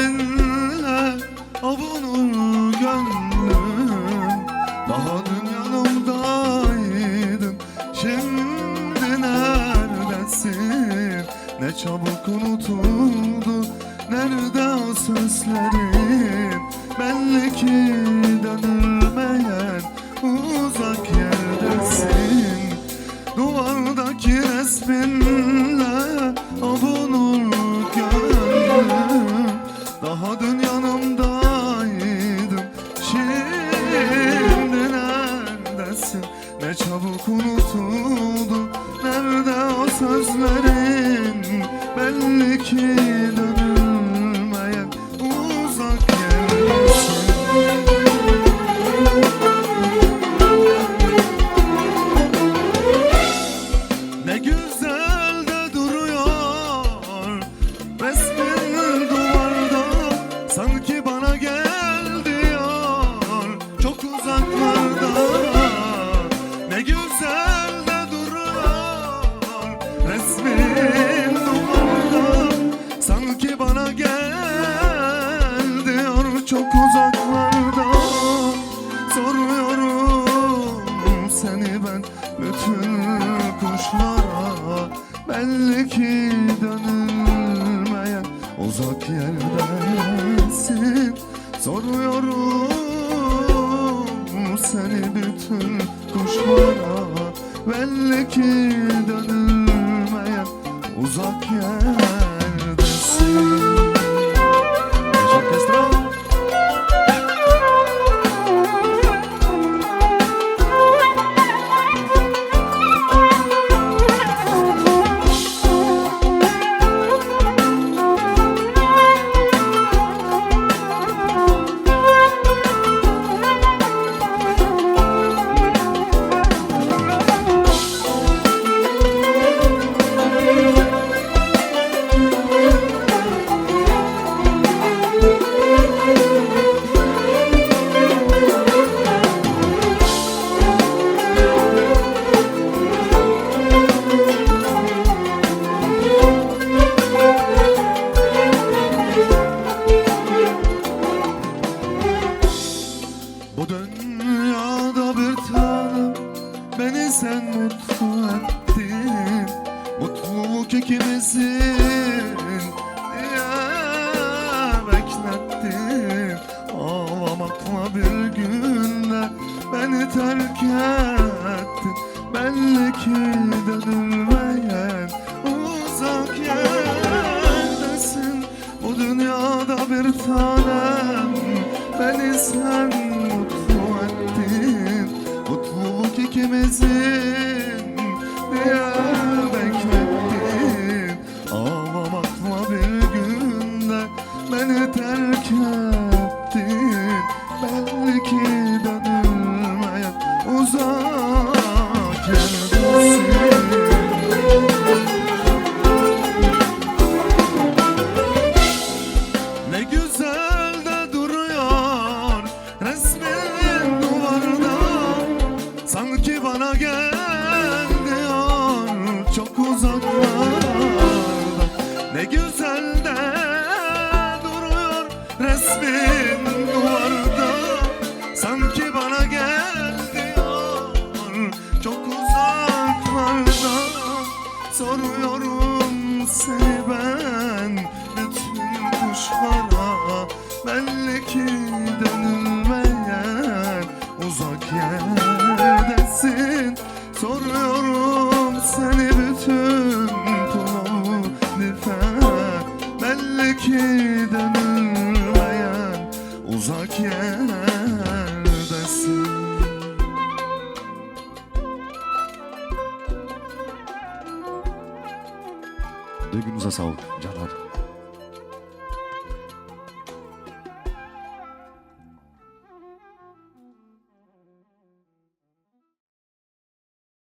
Resminle avunur gönlüm. Daha dün yanımdaydın Şimdi neredesin? Ne çabuk unutuldu. Nerede o sözlerin? Belli ki dönülmeyen Ne güzel de duruyor Resmin duvarda. Sanki bana gel Çok uzaklarda. Ne güzel Belli ki dönülmeyen uzak yerdesin Soruyorum seni bütün kuşlara. Belli ki dönülmeyen uzak yerdesin İkimizin diye beklettin Ağlamakla bir günde beni terk ettin. Belli ki dönülmeyen uzak yerdesin. Bu dünyada bir tanem Beni sen resmin duvarda Sanki bana geldi yar. Çok uzaklarda Soruyorum seni ben. Bütün kuşlara Belli ki uzak yerdesin Duygunuza sağlık Canan.